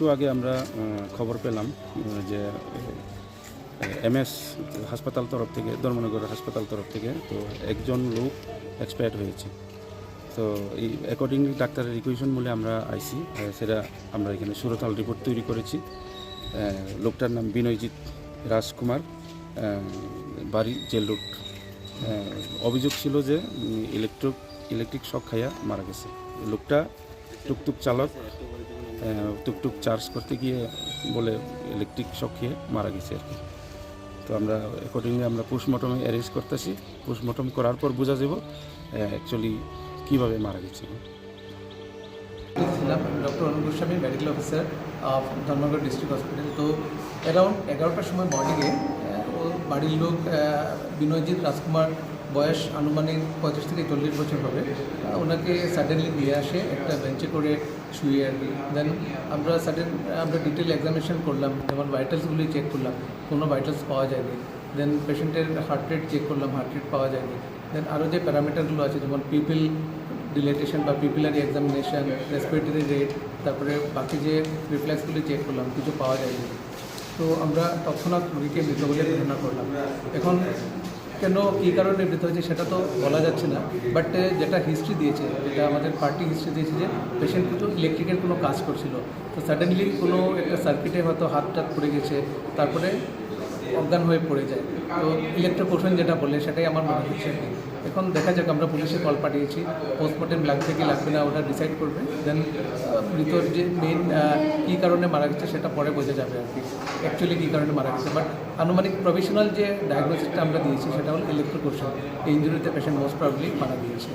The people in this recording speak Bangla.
একটু আগে আমরা খবর পেলাম যে এমএস হাসপাতাল তরফ থেকে, ধর্মনগর হাসপাতাল তরফ থেকে, তো একজন লোক এক্সপায়ার্ড হয়েছে। তো এই অ্যাকর্ডিংলি ডাক্তারের রিকুয়েশন বলে আমরা আইসি সেটা আমরা এখানে সুরতাল রিপোর্ট তৈরি করেছি। লোকটার নাম বিনয়জিৎ রাজকুমার বাড়ি জেল রোড অভিযোগ ছিল যে ইলেকট্রিক ইলেকট্রিক শক খাইয়া মারা গেছে। লোকটা টুকটুক চালক টুকটুক চার্জ করতে গিয়ে বলে ইলেকট্রিক শক খেয়ে মারা গেছে আর কি। তো আমরা অ্যাকর্ডিংলি আমরা পোস্টমর্টমে অ্যারেঞ্জ করতেছি। পোস্টমর্টম করার পর বোঝা যাব অ্যাকচুয়ালি কীভাবে মারা গেছে। ছিলাম doctor Anup Goswami medical officer of Dharmanagar district hospital তো অ্যারাউন্ড এগারোটার সময় মর্নিংয়ে ও বাড়ির লোক বিনয়জিৎ রাজকুমার বয়স আনুমানিক পঁচিশ থেকে চল্লিশ বছর হবে। ওনাকে সাডেনলি দিয়ে আসে একটা বেঞ্চে করে শুয়ে আর কি। দেন আমরা সাডেন আমরা ডিটেল এক্সামিনেশন করলাম, যেমন ভাইটালসগুলি চেক করলাম, কোনো ভাইটালস পাওয়া যায়নি। দেন পেশেন্টের হার্ট রেট চেক করলাম হার্ট রেট পাওয়া যায়নি। দেন আরও যে প্যারামিটারগুলো আছে, যেমন পিপিল ডিলেটেশন বা পিপিলারি এক্সামিনেশন রেসপিরেটরি রেট তারপরে বাকি যে রিফ্লেক্সগুলি চেক করলাম, কিছু পাওয়া যায়নি। তো আমরা তৎক্ষণাৎ রুগীকে মৃত বলে ঘোষণা করলাম। এখন কেন, কী কারণে মৃত হয়েছে সেটা তো বলা যাচ্ছে না। বাট যেটা হিস্ট্রি দিয়েছে, যেটা আমাদের পার্টি হিস্ট্রি দিয়েছে যে পেশেন্ট কিন্তু ইলেকট্রিকের কোনো কাজ করছিল। তো সাডেনলি কোনো একটা সার্কিটে হয়তো হাত টাত পড়ে গেছে, তারপরে অজ্ঞান হয়ে পড়ে যায়। তো ইলেকট্রোপোশন যেটা বলে সেটাই আমার মনে হচ্ছে। এখন দেখা যাক, আমরা পুলিশে কল পাঠিয়েছি। পোস্টমর্টেম লাগবে কি লাগবে না, ওটা ডিসাইড করবে। দেন মৃতর যে মেন কী কারণে মারা গেছে, সেটা পরে বোঝা যাবে আর কি। অ্যাকচুয়ালি কী কারণে মারা গেছে। বাট আনুমানিক প্রফেশনাল যে ডায়াগনোসিসটা আমরা দিয়েছি, সেটা হলো ইলেকট্রোপোশন এই ইঞ্জুরিতে পেশেন্ট মোস্ট প্রবলি মারা গিয়েছে।